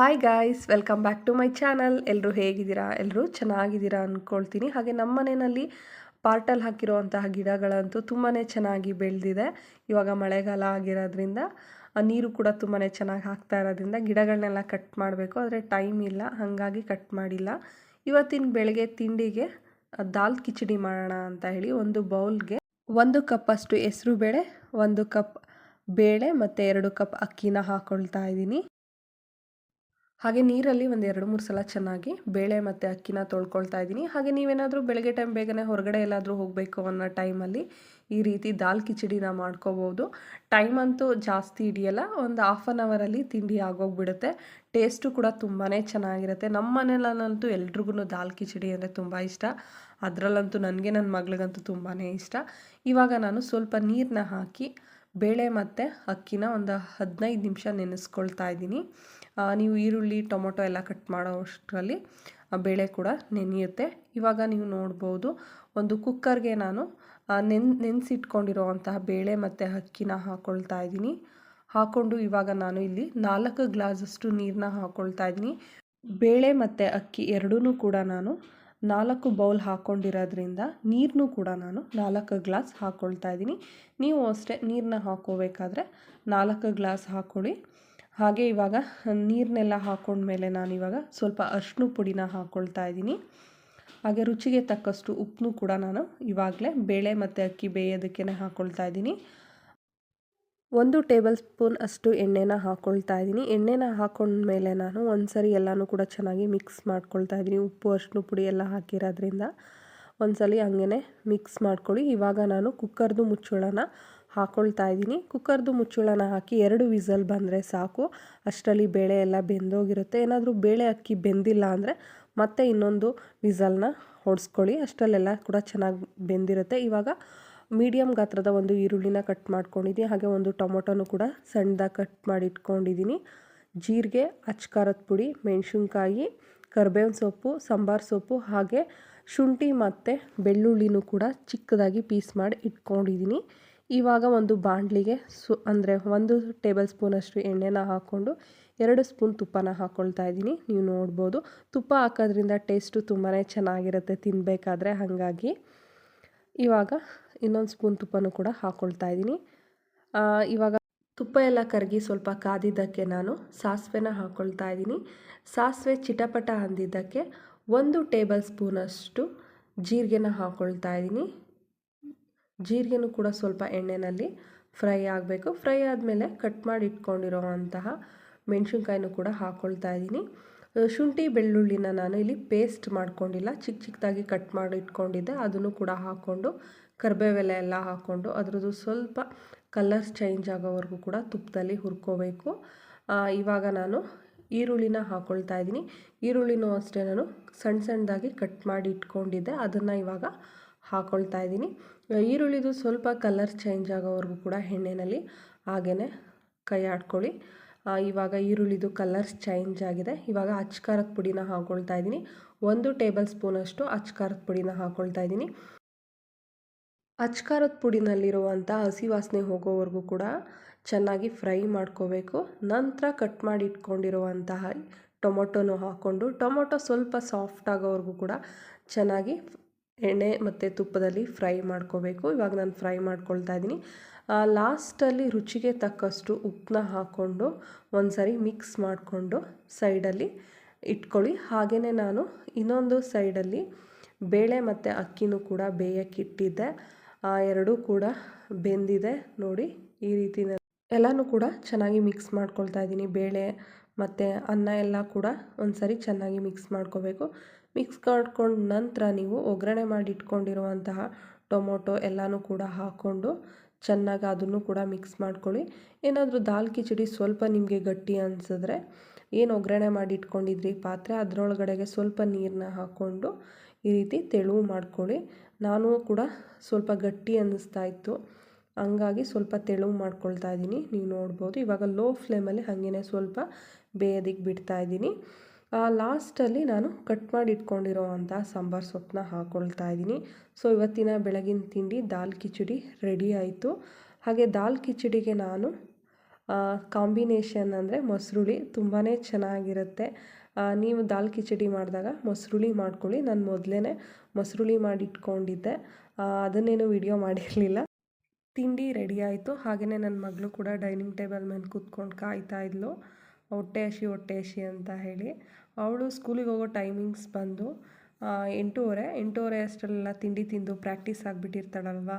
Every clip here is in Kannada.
Hi guys welcome back to my channel ಎಲ್ಲರೂ ಹೇಗಿದ್ದೀರಾ? ಎಲ್ಲರೂ ಚೆನ್ನಾಗಿದ್ದೀರಾ ಅಂದ್ಕೊಳ್ತೀನಿ ಹಾಗೆ ನಮ್ಮ ಮನೆಯಲ್ಲಿ ಪಾರ್ಟಲ್ಲಿ ಹಾಕಿರುವಂತಹ ಗಿಡಗಳಂತೂ ತುಂಬಾ ಚೆನ್ನಾಗಿ ಬೆಳೆದಿದೆ. ಇವಾಗ ಮಳೆಗಾಲ ಆಗಿರೋದ್ರಿಂದ ನೀರು ಕೂಡ ತುಂಬಾ ಚೆನ್ನಾಗಿ ಹಾಕ್ತಾ ಇರೋದ್ರಿಂದ ಗಿಡಗಳನ್ನೆಲ್ಲ ಕಟ್ ಮಾಡಬೇಕು. ಆದರೆ ಟೈಮ್ ಇಲ್ಲ, ಹಾಗಾಗಿ ಕಟ್ ಮಾಡಿಲ್ಲ. ಇವತ್ತಿನ ಬೆಳಗ್ಗೆ ತಿಂಡಿಗೆ ದಾಲ್ ಕಿಚಡಿ ಮಾಡೋಣ ಅಂತ ಹೇಳಿ ಒಂದು ಬೌಲ್ಗೆ ಒಂದು ಕಪ್ಪಷ್ಟು ಹೆಸರು ಬೇಳೆ ಒಂದು ಕಪ್ ಬೇಳೆ ಮತ್ತು ಎರಡು ಕಪ್ ಅಕ್ಕಿನ ಹಾಕ್ಕೊಳ್ತಾ ಇದ್ದೀನಿ. ಹಾಗೆ ನೀರಲ್ಲಿ ಒಂದು ಎರಡು ಮೂರು ಸಲ ಚೆನ್ನಾಗಿ ಬೇಳೆ ಮತ್ತು ಅಕ್ಕಿನ ತೊಳ್ಕೊಳ್ತಾ ಇದ್ದೀನಿ. ಹಾಗೆ ನೀವೇನಾದರೂ ಬೆಳಗ್ಗೆ ಟೈಮ್ ಬೇಗನೆ ಹೊರಗಡೆ ಎಲ್ಲಾದರೂ ಹೋಗಬೇಕು ಅನ್ನೋ ಟೈಮಲ್ಲಿ ಈ ರೀತಿ ದಾಲ್ ಕಿಚಡಿನ ಮಾಡ್ಕೋಬೋದು. ಟೈಮ್ ಅಂತೂ ಜಾಸ್ತಿ ಹಿಡಿಯಲ್ಲ, ಒಂದು ಹಾಫ್ ಆನ್ ಅವರಲ್ಲಿ ತಿಂಡಿ ಆಗೋಗ್ಬಿಡುತ್ತೆ. ಟೇಸ್ಟು ಕೂಡ ತುಂಬಾ ಚೆನ್ನಾಗಿರುತ್ತೆ. ನಮ್ಮ ಮನೇಲಂತೂ ಎಲ್ರಿಗೂ ದಾಲ್ ಕಿಚಡಿ ಅಂದರೆ ತುಂಬ ಇಷ್ಟ. ಅದರಲ್ಲಂತೂ ನನಗೆ ನನ್ನ ಮಗಳಿಗಂತೂ ತುಂಬಾ ಇಷ್ಟ. ಇವಾಗ ನಾನು ಸ್ವಲ್ಪ ನೀರನ್ನ ಹಾಕಿ, ಬೇಳೆ ಮತ್ತು ಅಕ್ಕಿನ ಒಂದು ಹದಿನೈದು ನಿಮಿಷ ನೆನೆಸ್ಕೊಳ್ತಾ ಇದ್ದೀನಿ. ನೀವು ಈರುಳ್ಳಿ, ಟೊಮೊಟೊ ಎಲ್ಲ ಕಟ್ ಮಾಡೋ ಅಷ್ಟರಲ್ಲಿ ಬೇಳೆ ಕೂಡ ನೆನೆಯುತ್ತೆ. ಇವಾಗ ನೀವು ನೋಡ್ಬೋದು, ಒಂದು ಕುಕ್ಕರ್ಗೆ ನಾನು ನೆನ್, ನೆನೆಸಿಟ್ಕೊಂಡಿರೋವಂತಹ ಬೇಳೆ ಮತ್ತು ಅಕ್ಕಿನ ಹಾಕ್ಕೊಳ್ತಾ ಇದ್ದೀನಿ. ಹಾಕ್ಕೊಂಡು ಇವಾಗ ನಾನು ಇಲ್ಲಿ ನಾಲ್ಕು ಗ್ಲಾಸಷ್ಟು ನೀರನ್ನ ಹಾಕ್ಕೊಳ್ತಾ ಇದ್ದೀನಿ. ಬೇಳೆ ಮತ್ತು ಅಕ್ಕಿ ಎರಡೂ ಕೂಡ ನಾನು ನಾಲ್ಕು ಬೌಲ್ ಹಾಕ್ಕೊಂಡಿರೋದ್ರಿಂದ ನೀರನ್ನು ಕೂಡ ನಾನು ನಾಲ್ಕು ಗ್ಲಾಸ್ ಹಾಕ್ಕೊಳ್ತಾ ಇದ್ದೀನಿ. ನೀವು ಅಷ್ಟೇ ನೀರನ್ನ ಹಾಕ್ಕೋಬೇಕಾದ್ರೆ ನಾಲ್ಕು ಗ್ಲಾಸ್ ಹಾಕ್ಕೊಳ್ಳಿ ಹಾಗೆ ಇವಾಗ ನೀರನ್ನೆಲ್ಲ ಹಾಕೊಂಡ್ಮೇಲೆ ನಾನು ಇವಾಗ ಸ್ವಲ್ಪ ಅರಿಶಿನ ಪುಡಿನ ಹಾಕ್ಕೊಳ್ತಾ ಇದ್ದೀನಿ. ಹಾಗೆ ರುಚಿಗೆ ತಕ್ಕಷ್ಟು ಉಪ್ಪನ್ನು ಕೂಡ ನಾನು ಇವಾಗಲೇ ಬೇಳೆ ಮತ್ತು ಅಕ್ಕಿ ಬೇಯೋದಕ್ಕೆ ಹಾಕ್ಕೊಳ್ತಾ ಇದ್ದೀನಿ. ಒಂದು ಟೇಬಲ್ ಸ್ಪೂನ್ ಅಷ್ಟು ಎಣ್ಣೆನ ಹಾಕ್ಕೊಳ್ತಾ ಇದ್ದೀನಿ. ಎಣ್ಣೆನ ಹಾಕೊಂಡ್ಮೇಲೆ ನಾನು ಒಂದ್ಸರಿ ಎಲ್ಲನೂ ಕೂಡ ಚೆನ್ನಾಗಿ ಮಿಕ್ಸ್ ಮಾಡ್ಕೊಳ್ತಾ ಇದ್ದೀನಿ. ಉಪ್ಪು ಅರಿಶಿನ ಪುಡಿ ಎಲ್ಲ ಹಾಕಿರೋದ್ರಿಂದ ಒಂದ್ಸಲಿ ಹಂಗೆ ಮಿಕ್ಸ್ ಮಾಡ್ಕೊಳ್ಳಿ. ಇವಾಗ ನಾನು ಕುಕ್ಕರ್ದು ಮುಚ್ಚಳನ ಹಾಕ್ಕೊಳ್ತಾ ಇದ್ದೀನಿ. ಕುಕ್ಕರ್ದು ಮುಚ್ಚಳನ ಹಾಕಿ ಎರಡು ವಿಸಲ್ ಬಂದರೆ ಸಾಕು. ಅಷ್ಟರಲ್ಲಿ ಬೇಳೆ ಎಲ್ಲ ಬೆಂದೋಗಿರುತ್ತೆ. ಏನಾದರೂ ಬೇಳೆ ಅಕ್ಕಿ ಬೆಂದಿಲ್ಲ ಅಂದರೆ ಮತ್ತೆ ಇನ್ನೊಂದು ವಿಸಲ್ನ ಹೊಡೆಸ್ಕೊಳ್ಳಿ. ಅಷ್ಟರಲ್ಲೆಲ್ಲ ಕೂಡ ಚೆನ್ನಾಗಿ ಬೆಂದಿರುತ್ತೆ. ಇವಾಗ ಮೀಡಿಯಮ್ ಗಾತ್ರದ ಒಂದು ಈರುಳ್ಳಿನ ಕಟ್ ಮಾಡ್ಕೊಂಡಿದ್ದೀನಿ. ಹಾಗೆ ಒಂದು ಟೊಮೊಟೊನು ಕೂಡ ಸಣ್ಣದಾಗಿ ಕಟ್ ಮಾಡಿ ಇಟ್ಕೊಂಡಿದ್ದೀನಿ ಜೀರಿಗೆ ಅಚ್ಕಾರದ ಪುಡಿ, ಮೆಣಸಿನ್ಕಾಯಿ, ಕರ್ಬೇವಿನ ಸೊಪ್ಪು, ಸಾಂಬಾರು ಸೊಪ್ಪು, ಹಾಗೆ ಶುಂಠಿ ಮತ್ತು ಬೆಳ್ಳುಳ್ಳಿನೂ ಕೂಡ ಚಿಕ್ಕದಾಗಿ ಪೀಸ್ ಮಾಡಿ ಇಟ್ಕೊಂಡಿದ್ದೀನಿ. ಇವಾಗ ಒಂದು ಬಾಣಲಿಗೆ ಸು, ಅಂದರೆ ಒಂದು ಟೇಬಲ್ ಸ್ಪೂನಷ್ಟು ಎಣ್ಣೆನ ಹಾಕ್ಕೊಂಡು ಎರಡು ಸ್ಪೂನ್ ತುಪ್ಪನ ಹಾಕ್ಕೊಳ್ತಾ ಇದ್ದೀನಿ. ನೀವು ನೋಡ್ಬೋದು. ತುಪ್ಪ ಹಾಕೋದ್ರಿಂದ ಟೇಸ್ಟು ತುಂಬಾ ಚೆನ್ನಾಗಿರುತ್ತೆ ತಿನ್ನಬೇಕಾದ್ರೆ ಹಾಗಾಗಿ ಇವಾಗ ಇನ್ನೊಂದು ಸ್ಪೂನ್ ತುಪ್ಪನೂ ಕೂಡ ಹಾಕ್ಕೊಳ್ತಾ ಇದ್ದೀನಿ. ಇವಾಗ ತುಪ್ಪ ಎಲ್ಲ ಕರಗಿ ಸ್ವಲ್ಪ ಕಾದಿದ್ದಕ್ಕೆ ನಾನು ಸಾಸಿವೆನ ಹಾಕ್ಕೊಳ್ತಾ ಇದ್ದೀನಿ. ಸಾಸಿವೆ ಚಿಟಪಟ ಅಂದಿದ್ದಕ್ಕೆ ಒಂದು ಟೇಬಲ್ ಸ್ಪೂನಷ್ಟು ಜೀರಿಗೆನ ಹಾಕ್ಕೊಳ್ತಾ ಇದ್ದೀನಿ. ಜೀರಿಗೆನೂ ಕೂಡ ಸ್ವಲ್ಪ ಎಣ್ಣೆಯಲ್ಲಿ ಫ್ರೈ ಆಗಬೇಕು. ಫ್ರೈ ಆದಮೇಲೆ ಕಟ್ ಮಾಡಿ ಇಟ್ಕೊಂಡಿರೋವಂತಹ ಮೆಣಸಿನ್ಕಾಯಿನೂ ಕೂಡ ಹಾಕ್ಕೊಳ್ತಾ ಇದ್ದೀನಿ. ಶುಂಠಿ ಬೆಳ್ಳುಳ್ಳಿನ ನಾನು ಇಲ್ಲಿ ಪೇಸ್ಟ್ ಮಾಡ್ಕೊಂಡಿಲ್ಲ. ಚಿಕ್ಕ ಚಿಕ್ಕದಾಗಿ ಕಟ್ ಮಾಡಿ ಇಟ್ಕೊಂಡಿದ್ದೆ. ಅದನ್ನು ಕೂಡ ಹಾಕ್ಕೊಂಡು, ಕರಿಬೇವೆಲೆ ಎಲ್ಲ ಹಾಕ್ಕೊಂಡು ಅದರದ್ದು ಸ್ವಲ್ಪ ಕಲರ್ಸ್ ಚೇಂಜ್ ಆಗೋವರೆಗೂ ಕೂಡ ತುಪ್ಪದಲ್ಲಿ ಹುರ್ಕೋಬೇಕು. ಇವಾಗ ನಾನು ಈರುಳ್ಳಿನ ಹಾಕ್ಕೊಳ್ತಾ ಇದ್ದೀನಿ. ಈರುಳ್ಳಿನೂ ಅಷ್ಟೇ ನಾನು ಸಣ್ಣ ಸಣ್ಣದಾಗಿ ಕಟ್ ಮಾಡಿ ಇಟ್ಕೊಂಡಿದ್ದೆ. ಅದನ್ನು ಇವಾಗ ಹಾಕ್ಕೊಳ್ತಾ ಇದ್ದೀನಿ. ಈರುಳ್ಳಿದು ಸ್ವಲ್ಪ ಕಲರ್ ಚೇಂಜ್ ಆಗೋವರೆಗೂ ಕೂಡ ಎಣ್ಣೆಯಲ್ಲಿ ಹಾಗೇ ಕೈ ಆಡ್ಕೊಳ್ಳಿ. ಇವಾಗ ಈರುಳ್ಳಿದು ಕಲರ್ಸ್ ಚೇಂಜ್ ಆಗಿದೆ. ಇವಾಗ ಅಚ್ಕಾರದ ಪುಡಿನ ಹಾಕ್ಕೊಳ್ತಾ ಇದ್ದೀನಿ. ಒಂದು ಟೇಬಲ್ ಸ್ಪೂನಷ್ಟು ಅಚ್ಕಾರದ ಪುಡಿನ ಹಾಕ್ಕೊಳ್ತಾ ಇದ್ದೀನಿ. ಅಚ್ಕಾರದ ಪುಡಿನಲ್ಲಿರುವಂಥ ಹಸಿ ವಾಸನೆ ಹೋಗೋವರೆಗೂ ಕೂಡ ಚೆನ್ನಾಗಿ ಫ್ರೈ ಮಾಡ್ಕೋಬೇಕು. ನಂತರ ಕಟ್ ಮಾಡಿ ಇಟ್ಕೊಂಡಿರುವಂತಹ ಟೊಮೊಟೊನೂ ಹಾಕ್ಕೊಂಡು, ಟೊಮೊಟೊ ಸ್ವಲ್ಪ ಸಾಫ್ಟ್ ಆಗೋವರೆಗೂ ಕೂಡ ಚೆನ್ನಾಗಿ ಎಣ್ಣೆ ಮತ್ತು ತುಪ್ಪದಲ್ಲಿ ಫ್ರೈ ಮಾಡ್ಕೋಬೇಕು. ಇವಾಗ ನಾನು ಫ್ರೈ ಮಾಡ್ಕೊಳ್ತಾ ಇದ್ದೀನಿ. ಲಾಸ್ಟಲ್ಲಿ ರುಚಿಗೆ ತಕ್ಕಷ್ಟು ಉಪ್ಪನ್ನ ಹಾಕ್ಕೊಂಡು ಒಂದು ಸರಿ ಮಿಕ್ಸ್ ಮಾಡಿಕೊಂಡು ಸೈಡಲ್ಲಿ ಇಟ್ಕೊಳ್ಳಿ. ಹಾಗೆಯೇ ನಾನು ಇನ್ನೊಂದು ಸೈಡಲ್ಲಿ ಬೇಳೆ ಮತ್ತು ಅಕ್ಕಿನೂ ಕೂಡ ಬೇಯಕ್ಕಿಟ್ಟಿದ್ದೆ ಆ, ಎರಡೂ ಕೂಡ ಬೆಂದಿದೆ ನೋಡಿ ಈ ರೀತಿ ಎಲ್ಲನೂ ಕೂಡ ಚೆನ್ನಾಗಿ ಮಿಕ್ಸ್ ಮಾಡ್ಕೊಳ್ತಾ ಇದ್ದೀನಿ. ಬೇಳೆ ಮತ್ತು ಅನ್ನ ಎಲ್ಲ ಕೂಡ ಒಂದ್ಸರಿ ಚೆನ್ನಾಗಿ ಮಿಕ್ಸ್ ಮಾಡ್ಕೋಬೇಕು. ಮಿಕ್ಸ್ ಮಾಡ್ಕೊಂಡ ನಂತರ ನೀವು ಒಗ್ಗರಣೆ ಮಾಡಿ ಇಟ್ಕೊಂಡಿರುವಂತಹ ಟೊಮೊಟೊ ಎಲ್ಲನೂ ಕೂಡ ಹಾಕ್ಕೊಂಡು ಚೆನ್ನಾಗಿ ಅದನ್ನು ಕೂಡ ಮಿಕ್ಸ್ ಮಾಡ್ಕೊಳ್ಳಿ. ಏನಾದರೂ ದಾಲ್ ಕಿಚಡಿ ಸ್ವಲ್ಪ ನಿಮಗೆ ಗಟ್ಟಿ ಅನಿಸಿದ್ರೆ ಏನು ಒಗ್ಗರಣೆ ಮಾಡಿ ಇಟ್ಕೊಂಡಿದ್ರಿ ಪಾತ್ರೆ ಅದರೊಳಗಡೆಗೆ ಸ್ವಲ್ಪ ನೀರನ್ನ ಹಾಕ್ಕೊಂಡು ಈ ರೀತಿ ತೆಳು ಮಾಡ್ಕೊಳ್ಳಿ. ನಾನು ಕೂಡ ಸ್ವಲ್ಪ ಗಟ್ಟಿ ಅನ್ನಿಸ್ತಾ ಇತ್ತು. ಹಂಗಾಗಿ ಸ್ವಲ್ಪ ತೆಳುವು ಮಾಡ್ಕೊಳ್ತಾ ಇದ್ದೀನಿ. ನೀವು ನೋಡ್ಬೋದು. ಇವಾಗ ಲೋ ಫ್ಲೇಮಲ್ಲಿ ಹಾಗೇ ಸ್ವಲ್ಪ ಬೇಯೋದಕ್ಕೆ ಬಿಡ್ತಾ ಇದ್ದೀನಿ. ಲಾಸ್ಟಲ್ಲಿ ನಾನು ಕಟ್ ಮಾಡಿ ಇಟ್ಕೊಂಡಿರೋವಂಥ ಸಾಂಬಾರು ಸೊಪ್ಪನ್ನ ಹಾಕ್ಕೊಳ್ತಾ ಇದ್ದೀನಿ. ಸೊ ಇವತ್ತಿನ ಬೆಳಗಿನ ತಿಂಡಿ ದಾಲ್ ಕಿಚಡಿ ರೆಡಿ ಆಯಿತು. ಹಾಗೆ ದಾಲ್ ಕಿಚಡಿಗೆ ನಾನು ಕಾಂಬಿನೇಷನ್ ಅಂದರೆ ಮೊಸರುಳಿ ತುಂಬಾ ಚೆನ್ನಾಗಿರುತ್ತೆ. ನೀವು ದಾಲ್ ಕಿಚಡಿ ಮಾಡಿದಾಗ ಮೊಸರುಳಿ ಮಾಡ್ಕೊಳ್ಳಿ. ನಾನು ಮೊದಲೇ ಮೊಸರುಳಿ ಮಾಡಿ ಇಟ್ಕೊಂಡಿದ್ದೆ. ಆ, ಅದನ್ನೇನು ವಿಡಿಯೋ ಮಾಡಿರಲಿಲ್ಲ. ತಿಂಡಿ ರೆಡಿ ಆಯಿತು. ಹಾಗೆಯೇ ನನ್ನ ಮಗಳು ಕೂಡ ಡೈನಿಂಗ್ ಟೇಬಲ್ ಮೇಲೆ ಕೂತ್ಕೊಂಡು ಕಾಯ್ತಾ ಇದ್ಲು. ಹೊಟ್ಟೆ ಹಸಿ ಹೊಟ್ಟೆ ಹಸಿ ಅಂತ ಹೇಳಿ. ಅವಳು ಸ್ಕೂಲಿಗೆ ಹೋಗೋ ಟೈಮಿಂಗ್ಸ್ ಬಂದು ಎಂಟೂವರೆ. ಎಂಟೂವರೆ ಅಷ್ಟರಲ್ಲೆಲ್ಲ ತಿಂಡಿ ತಿಂದು ಪ್ರಾಕ್ಟೀಸ್ ಆಗಿಬಿಟ್ಟಿರ್ತಾಳಲ್ವ?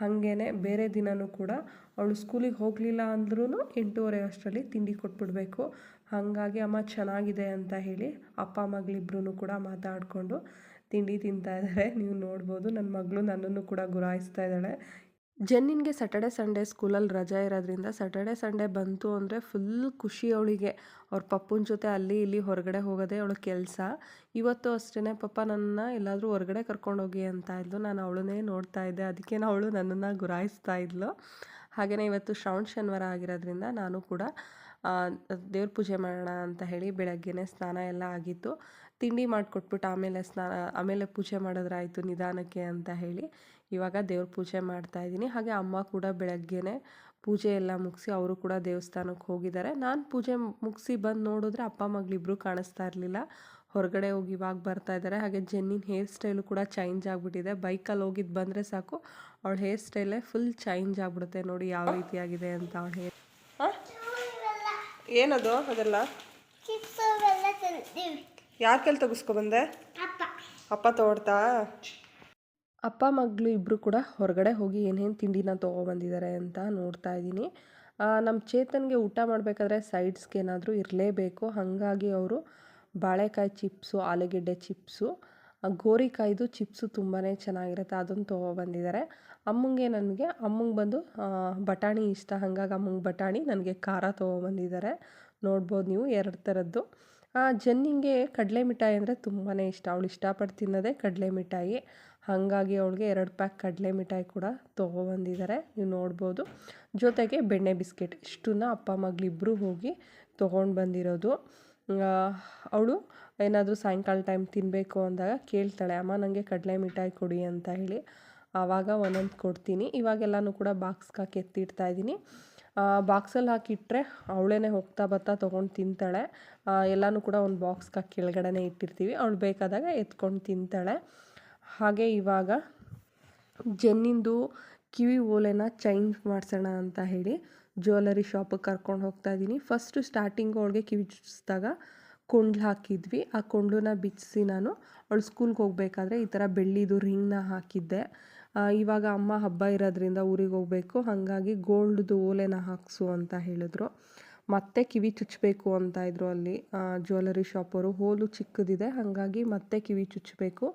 ಹಾಗೇ ಬೇರೆ ದಿನವೂ ಕೂಡ ಅವಳು ಸ್ಕೂಲಿಗೆ ಹೋಗಲಿಲ್ಲ ಅಂದ್ರೂ ಎಂಟೂವರೆ ಅಷ್ಟರಲ್ಲಿ ತಿಂಡಿ ಕೊಟ್ಬಿಡಬೇಕು. ಹಾಗಾಗಿ ಅಮ್ಮ ಚೆನ್ನಾಗಿದೆ ಅಂತ ಹೇಳಿ ಅಪ್ಪ ಮಗಳಿಬ್ರು ಕೂಡ ಮಾತಾಡಿಕೊಂಡು ತಿಂಡಿ ತಿಂತಾ ಇದ್ದಾರೆ ನೀವು ನೋಡ್ಬೋದು ನನ್ನ ಮಗಳು ನನ್ನನ್ನು ಕೂಡ ಗುರಾಯಿಸ್ತಾ ಇದ್ದಾಳೆ. ಜೆನ್ನಿನ್ಗೆ ಸ್ಯಾಟರ್ಡೆ ಸಂಡೇ ಸ್ಕೂಲಲ್ಲಿ ರಜೆ ಇರೋದ್ರಿಂದ ಸ್ಯಾಟರ್ಡೆ ಸಂಡೇ ಬಂತು ಅಂದರೆ ಫುಲ್ ಖುಷಿ ಅವಳಿಗೆ. ಅವ್ರ ಪಪ್ಪನ ಜೊತೆ ಅಲ್ಲಿ ಇಲ್ಲಿ ಹೊರಗಡೆ ಹೋಗೋದೇ ಅವಳ ಕೆಲಸ. ಇವತ್ತು ಅಷ್ಟೇ ಪಪ್ಪ, ನನ್ನ ಎಲ್ಲಾದರೂ ಹೊರಗಡೆ ಕರ್ಕೊಂಡೋಗಿ ಅಂತ ಇದ್ಲು. ನಾನು ಅವಳನ್ನೇ ನೋಡ್ತಾ ಇದ್ದೆ. ಅದಕ್ಕೆ ಅವಳು ನನ್ನನ್ನು ಗುರಾಯಿಸ್ತಾ ಇದ್ಲು. ಹಾಗೆಯೇ ಇವತ್ತು ಶ್ರಾವಣ, ಶನಿವಾರ ಆಗಿರೋದ್ರಿಂದ ನಾನು ಕೂಡ ದೇವ್ರ ಪೂಜೆ ಮಾಡೋಣ ಅಂತ ಹೇಳಿ ಬೆಳಗ್ಗೆನೇ ಸ್ನಾನ ಎಲ್ಲ ಆಗಿತ್ತು. ತಿಂಡಿ ಮಾಡಿಕೊಟ್ಬಿಟ್ಟು ಆಮೇಲೆ ಸ್ನಾನ ಆಮೇಲೆ ಪೂಜೆ ಮಾಡಿದ್ರಾಯಿತು ನಿಧಾನಕ್ಕೆ ಅಂತ ಹೇಳಿ. ಇವಾಗ ದೇವ್ರ ಪೂಜೆ ಮಾಡ್ತಾ ಇದ್ದೀನಿ. ಹಾಗೆ ಅಮ್ಮ ಕೂಡ ಬೆಳಗ್ಗೆನೆ ಪೂಜೆ ಎಲ್ಲ ಮುಗಿಸಿ ಅವರು ಕೂಡ ದೇವಸ್ಥಾನಕ್ಕೆ ಹೋಗಿದ್ದಾರೆ. ನಾನು ಪೂಜೆ ಮುಗಿಸಿ ಬಂದು ನೋಡಿದ್ರೆ ಅಪ್ಪ ಮಗಳಿಬ್ರು ಕಾಣಿಸ್ತಾ ಇರಲಿಲ್ಲ. ಹೊರಗಡೆ ಹೋಗಿ ಇವಾಗ ಬರ್ತಾ ಇದ್ದಾರೆ. ಹಾಗೆ ಜೆನ್ನಿನ ಹೇರ್ ಸ್ಟೈಲು ಕೂಡ ಚೇಂಜ್ ಆಗಿಬಿಟ್ಟಿದೆ. ಬೈಕಲ್ಲಿ ಹೋಗಿದ್ದು ಬಂದರೆ ಸಾಕು. ಅವಳ ಹೇರ್ ಸ್ಟೈಲೇ ಫುಲ್ ಚೇಂಜ್ ಆಗಿಬಿಡುತ್ತೆ ನೋಡಿ ಯಾವ ರೀತಿಯಾಗಿದೆ ಅಂತ ಅವಳ ಹೇರ್. ಏನದು ಅದೆಲ್ಲ? ಯಾರ ಕೈಲಿ ತೆಗಿಸ್ಕೊಬಂದೆ ಅಪ್ಪ. ಅಪ್ಪ ತೋಡ್ತಾ ಅಪ್ಪ ಮಗಳು ಇಬ್ಬರು ಕೂಡ ಹೊರಗಡೆ ಹೋಗಿ ಏನೇನು ತಿಂಡಿನ ತೊಗೊಬಂದಿದ್ದಾರೆ ಅಂತ ನೋಡ್ತಾ ಇದ್ದೀನಿ. ನಮ್ಮ ಚೇತನ್ಗೆ ಊಟ ಮಾಡಬೇಕಾದ್ರೆ ಸೈಡ್ಸ್ಗೆ ಏನಾದರೂ ಇರಲೇಬೇಕು. ಹಾಗಾಗಿ ಅವರು ಬಾಳೆಕಾಯಿ ಚಿಪ್ಸು ಆಲೂಗೆಡ್ಡೆ ಚಿಪ್ಸು ಗೋರಿಕಾಯ್ದು ಚಿಪ್ಸು ತುಂಬಾ ಚೆನ್ನಾಗಿರುತ್ತೆ ಅದನ್ನು ತೊಗೊಬಂದಿದ್ದಾರೆ ಅಮ್ಮಂಗೆ ನನಗೆ ಅಮ್ಮಂಗೆ ಬಂದು ಬಟಾಣಿ ಇಷ್ಟ. ಹಾಗಾಗಿ ಅಮ್ಮಂಗೆ ಬಟಾಣಿ ನನಗೆ ಖಾರ ತೊಗೊಬಂದಿದ್ದಾರೆ ನೋಡ್ಬೋದು ನೀವು ಎರಡು ಥರದ್ದು ಜನ್ನಿಂಗೆ ಕಡಲೆ ಮಿಠಾಯಿ ಅಂದರೆ ತುಂಬಾ ಇಷ್ಟ. ಅವಳು ಇಷ್ಟಪಟ್ಟು ತಿನ್ನೋದೇ ಕಡಲೆ ಮಿಠಾಯಿ. ಹಾಗಾಗಿ ಅವಳಿಗೆ ಎರಡು ಪ್ಯಾಕ್ ಕಡಲೆ ಮಿಠಾಯಿ ಕೂಡ ತೊಗೊಬಂದಿದ್ದಾರೆ ನೀವು ನೋಡ್ಬೋದು. ಜೊತೆಗೆ ಬೆಣ್ಣೆ ಬಿಸ್ಕೆಟ್. ಇಷ್ಟನ್ನ ಅಪ್ಪ ಮಗಳಿಬ್ಬರು ಹೋಗಿ ತೊಗೊಂಡು ಬಂದಿರೋದು. ಅವಳು ಏನಾದರೂ ಸಾಯಂಕಾಲ ಟೈಮ್ ತಿನ್ನಬೇಕು ಅಂದಾಗ ಕೇಳ್ತಾಳೆ, ಅಮ್ಮ ನನಗೆ ಕಡಲೆ ಮಿಠಾಯಿ ಕೊಡಿ ಅಂತ ಹೇಳಿ. ಆವಾಗ ಒಂದೊಂದು ಕೊಡ್ತೀನಿ. ಇವಾಗೆಲ್ಲನೂ ಕೂಡ ಬಾಕ್ಸ್ಗೆ ಹಾಕಿ ಎತ್ತಿಡ್ತಾ ಇದ್ದೀನಿ. ಬಾಕ್ಸಲ್ಲಿ ಹಾಕಿಟ್ರೆ ಅವಳೇ ಹೋಗ್ತಾ ಬರ್ತಾ ತೊಗೊಂಡು ತಿಂತಾಳೆ. ಎಲ್ಲನೂ ಕೂಡ ಒಂದು ಬಾಕ್ಸ್ಗೆ ಹಾಕಿ ಕೆಳಗಡೆನೇ ಇಟ್ಟಿರ್ತೀವಿ. ಅವಳು ಬೇಕಾದಾಗ ಎತ್ಕೊಂಡು ತಿಂತಾಳೆ. ಹಾಗೆ ಇವಾಗ ಜೆನ್ನಿಂದು ಕಿವಿ ಓಲೆನ ಚೇಂಜ್ ಮಾಡಿಸೋಣ ಅಂತ ಹೇಳಿ ಜ್ಯುವೆಲರಿ ಶಾಪಿಗೆ ಕರ್ಕೊಂಡು ಹೋಗ್ತಾ ಇದ್ದೀನಿ ಫಸ್ಟು ಸ್ಟಾರ್ಟಿಂಗು ಅವಳಿಗೆ ಕಿವಿ ಚುಚ್ಚಿಸಿದಾಗ ಕೊಂಡ್ಲು ಹಾಕಿದ್ವಿ. ಆ ಕೊಂಡ್ಲನ್ನ ಬಿಚ್ಚಿಸಿ ನಾನು ಅವಳು ಸ್ಕೂಲ್ಗೆ ಹೋಗಬೇಕಾದ್ರೆ ಈ ಥರ ಬೆಳ್ಳಿದು ರಿಂಗ್ನ ಹಾಕಿದ್ದೆ. ಇವಾಗ ಅಮ್ಮ ಹಬ್ಬ ಇರೋದ್ರಿಂದ ಊರಿಗೆ ಹೋಗಬೇಕು. ಹಾಗಾಗಿ ಗೋಲ್ಡ್ದು ಓಲೆನ ಹಾಕಿಸು ಅಂತ ಹೇಳಿದ್ರು. ಮತ್ತೆ ಕಿವಿ ಚುಚ್ಚಬೇಕು ಅಂತ ಇದ್ರು ಅಲ್ಲಿ ಜ್ಯುವೆಲರಿ ಶಾಪವರು ಹೋಲು ಚಿಕ್ಕದಿದೆ, ಹಾಗಾಗಿ ಮತ್ತೆ ಕಿವಿ ಚುಚ್ಚಬೇಕು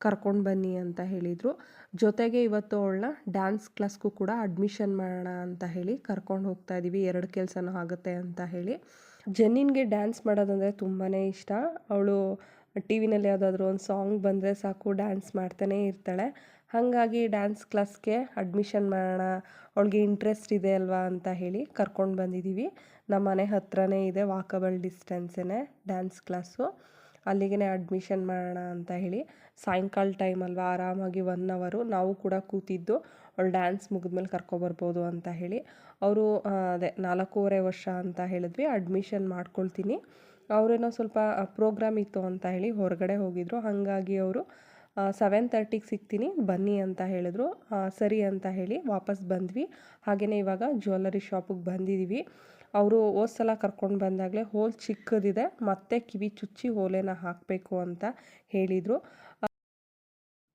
ಕರ್ಕೊಂಡು ಬನ್ನಿ ಅಂತ ಹೇಳಿದರು. ಜೊತೆಗೆ ಇವತ್ತು ಅವಳನ್ನ ಡ್ಯಾನ್ಸ್ ಕ್ಲಾಸ್ಗೂ ಕೂಡ ಅಡ್ಮಿಷನ್ ಮಾಡೋಣ ಅಂತ ಹೇಳಿ ಕರ್ಕೊಂಡು ಹೋಗ್ತಾ ಇದ್ದೀವಿ ಎರಡು ಕೆಲಸನೂ ಆಗುತ್ತೆ ಅಂತ ಹೇಳಿ. ಜೆನ್ನಿನ್ಗೆ ಡ್ಯಾನ್ಸ್ ಮಾಡೋದಂದರೆ ತುಂಬಾ ಇಷ್ಟ. ಅವಳು ಟಿ ವಿನಲ್ಲಿ ಯಾವುದಾದ್ರೂ ಒಂದು ಸಾಂಗ್ ಬಂದರೆ ಸಾಕು, ಡ್ಯಾನ್ಸ್ ಮಾಡ್ತಾನೇ ಇರ್ತಾಳೆ. ಹಾಗಾಗಿ ಡ್ಯಾನ್ಸ್ ಕ್ಲಾಸ್ಗೆ ಅಡ್ಮಿಷನ್ ಮಾಡೋಣ, ಅವಳಿಗೆ ಇಂಟ್ರೆಸ್ಟ್ ಇದೆ ಅಲ್ವಾ ಅಂತ ಹೇಳಿ ಕರ್ಕೊಂಡು ಬಂದಿದ್ದೀವಿ ನಮ್ಮ ಮನೆ ಹತ್ರನೇ ಇದೆ, ವಾಕಬಲ್ ಡಿಸ್ಟೆನ್ಸೇ ಡ್ಯಾನ್ಸ್ ಕ್ಲಾಸು. ಅಲ್ಲಿಗೆ ಅಡ್ಮಿಷನ್ ಮಾಡೋಣ ಅಂತ ಹೇಳಿ ಸಾಯಂಕಾಲ ಟೈಮ್ ಅಲ್ವಾ, ಆರಾಮಾಗಿ ಒನ್ ಅವರು ನಾವು ಕೂಡ ಕೂತಿದ್ದು, ಅವಳು ಡ್ಯಾನ್ಸ್ ಮುಗಿದ್ಮೇಲೆ ಕರ್ಕೊಬರ್ಬೋದು ಅಂತ ಹೇಳಿ. ಅವರು ಅದೇ ನಾಲ್ಕೂವರೆ ವರ್ಷ ಅಂತ ಹೇಳಿದ್ವಿ, ಅಡ್ಮಿಷನ್ ಮಾಡ್ಕೊಳ್ತೀನಿ. ಅವರೇನೋ ಸ್ವಲ್ಪ ಪ್ರೋಗ್ರಾಮ್ ಇತ್ತು ಅಂತ ಹೇಳಿ ಹೊರಗಡೆ ಹೋಗಿದ್ರು. ಹಾಗಾಗಿ ಅವರು ಸೆವೆನ್ ತರ್ಟಿಗೆ ಸಿಗ್ತೀನಿ, ಬನ್ನಿ ಅಂತ ಹೇಳಿದ್ರು. ಸರಿ ಅಂತ ಹೇಳಿ ವಾಪಸ್ ಬಂದ್ವಿ. ಹಾಗೆಯೇ ಇವಾಗ ಜ್ಯುವೆಲ್ಲರಿ ಶಾಪಿಗೆ ಬಂದಿದ್ದೀವಿ ಅವರು ಹೋದ ಸಲ ಕರ್ಕೊಂಡು ಬಂದಾಗಲೇ ಹೋಲ್ ಚಿಕ್ಕದಿದೆ, ಮತ್ತೆ ಕಿವಿ ಚುಚ್ಚಿ ಓಲೆನ ಹಾಕಬೇಕು ಅಂತ ಹೇಳಿದರು.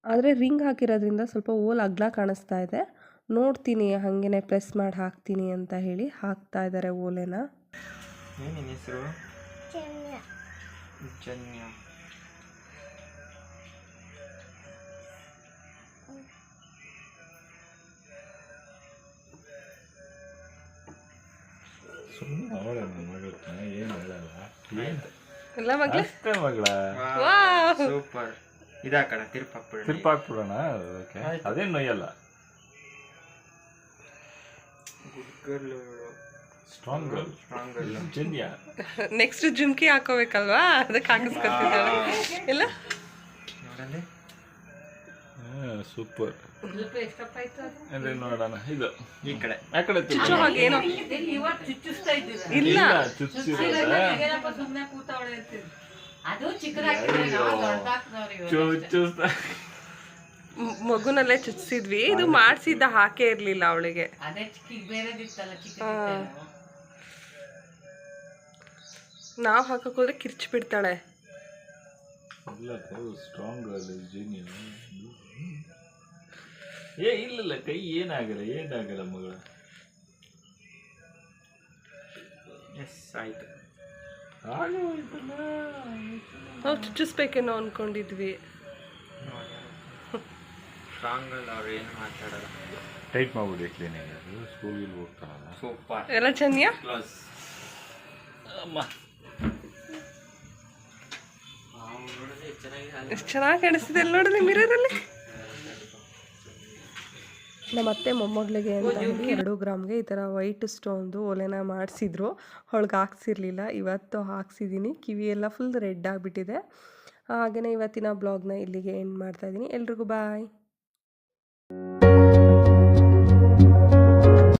ಆದರೆ ರಿಂಗ್ ಹಾಕಿರೋದ್ರಿಂದ ಸ್ವಲ್ಪ ಹೋಲ್ ಅಗ್ಲ ಕಾಣಿಸ್ತಾ ಇದೆ. ನೋಡ್ತೀನಿ, ಹಾಗೇನೆ ಪ್ರೆಸ್ ಮಾಡಿ ಹಾಕ್ತೀನಿ ಅಂತ ಹೇಳಿ ಹಾಕ್ತಾ ಇದ್ದಾರೆ ಓಲೆನ ಜನ್ಯ ಸುಮ್ಮನೆ ಅವಳ ನನ್ನ ಮಗಳು ಏನು ಹೇಳಲ್ಲ. ಎಲ್ಲ ಮಗಳ? ಅಷ್ಟೇ ಮಗಳ. ಸೂಪರ್. ಇದಾಕಣ ತಿರುಪಾಕ್ಬಿಡ ತಿರ್ಪಾಕ್ಬಿಡೋಣ. ಓಕೆ. ಅದೇನು ನೊಯ್ಯಲ್ಲ good girl strong girl strong girl Janya next jhumki ಹಾಕೋಬೇಕಲ್ವಾ? ಅದಕ್ಕೆ ಹಾಕಿಸ್ಕೊತಿದ್ದಾಳೆ ಇಲ್ಲ? ನೋಡಲ್ಲಿ. ಸೂಪರ್ ಅಂದ್ರೆ ನೋಡೋಣ. ಇದು. ಈ ಕಡೆ. ಆ ಕಡೆ ತಿರ್ಗು. ಚುಚ್ಚೋ ಹಾಗೇನೋ ಇಲ್ಲ ಚುಚ್ಚಿರೋದ ಮಗುನಲ್ಲೇ ಚುಚ್ಚಿಸಿದ್ವಿ ಇದು ಮಾಡಿಸಿದ್ದ ಹಾಕೇ ಇರ್ಲಿಲ್ಲ ಅವಳಿಗೆ. ನಾವು ಹಾಕೋಕೋದ್ರೆ ಹೋದ್ರೆ ಕಿರ್ಚಿ ಬಿಡ್ತಾಳೆ. ಏ ಇಲ್ಲಲ್ಲ ಕೈ ಏನಾಗಲ್ಲ ಏನಾಗಲ್ಲ ಮಗಳ. ಎಸ್ ಆಯ್ತು. ನಾವು ಚುಚ್ಚಿಸ್ಬೇಕೇನೋ ಅನ್ಕೊಂಡಿದ್ವಿ. ಸ್ಟ್ರಾಂಗ್ ಅವ್ರು ಏನು ಮಾತಾಡಲ್ಲ. ಟೈಟ್ ಮಾಡ್ಬಿಡಿ ಕ್ಲೀನಾಗಿ ಸ್ಕೂಲ್ ಸ್ಕೂಲ್ಗೆ ಹೋಗ್ತಾರಲ್ಲ ಸೂಪರ್ ಎಲ್ಲ ಚೆನ್ನಿಯಾ ಕ್ಲೋಸ್ ಅಮ್ಮ. ಎಷ್ಟು ಚೆನ್ನಾಗಿ ಕಾಣಿಸ್ತಿದೆ ಅಲ್ಲಿ ನೋಡಿದ್ರೆ ಮಿರರಲ್ಲಿ ನಮ್ಮ ಅತ್ತೆ ಮೊಮ್ಮಗಳಿಗೆ ಅಂತ ಹೇಳಿ ಎರಡು ಗ್ರಾಮ್ಗೆ ಈ ಥರ ವೈಟ್ ಸ್ಟೋನ್ದು ಒಲೆನ ಮಾಡಿಸಿದ್ರು. ಅವಳಿಗೆ ಹಾಕ್ಸಿರ್ಲಿಲ್ಲ. ಇವತ್ತು ಹಾಕ್ಸಿದ್ದೀನಿ ಕಿವಿ ಎಲ್ಲ ಫುಲ್ ರೆಡ್ ಆಗಿಬಿಟ್ಟಿದೆ. ಹಾಗೆಯೇ ಇವತ್ತಿನ ಬ್ಲಾಗ್ನ ಇಲ್ಲಿಗೆ ಎಂಡ್ ಮಾಡ್ತಾಯಿದ್ದೀನಿ ಎಲ್ರಿಗೂ ಬಾಯ್